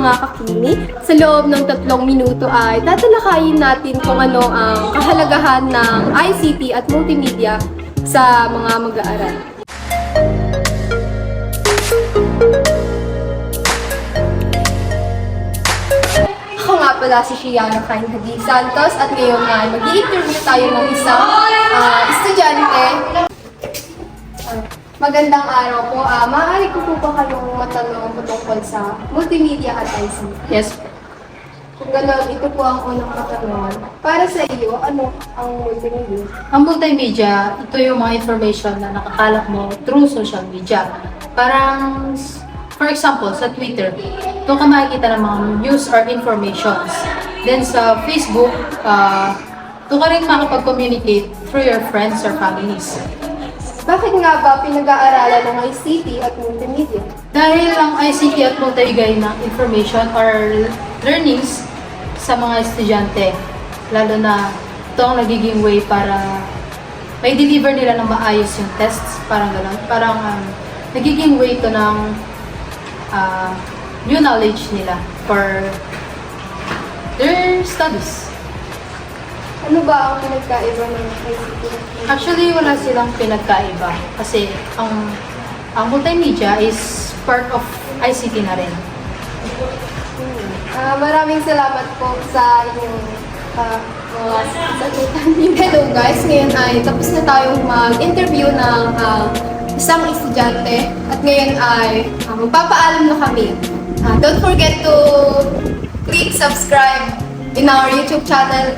Kakini. Sa loob ng tatlong minuto ay tatalakayin natin kung ano ang kahalagahan ng ICT at multimedia sa mga mag-aaral. Ako nga pala si Shiana Kain Hadi Santos at ngayon ay mag interview tayo ng isang. Ah, magandang araw po. Ah, maaari ko po ba kayong matanong patungkol sa multimedia at ICT? Yes. Kung gano'n, ito po ang unang katanungan. Para sa iyo, ano ang multimedia? Ang multimedia, ito yung mga information na nakakalap mo through social media. Parang, for example, sa Twitter, doon ka makikita ng mga news or informations. Then sa Facebook, uh, doon ka rin makapag-communicate through your friends or families. Bakit nga ba pinag-aaralan ng ICT at multimedia? Dahil ang ICT at multibigay ng information or learnings sa mga estudyante, lalo na ito ang nagiging way para may deliver nila ng maayos yung tests, parang gano'n. Parang um, nagiging way ito ng ah, new knowledge nila for their studies. Ano ba ang pinagkaiba ng ICT? Actually, wala silang pinagkaiba kasi ang ang multimedia is part of ICT na rin. Ah, maraming salamat po sa inyong ah, mga sagutan. Hello guys, ngayon ay tapos na tayong mag-interview ng ah, isang estudyante at ngayon ay ah, magpapaalam na kami. Ah, don't forget to click subscribe in our YouTube channel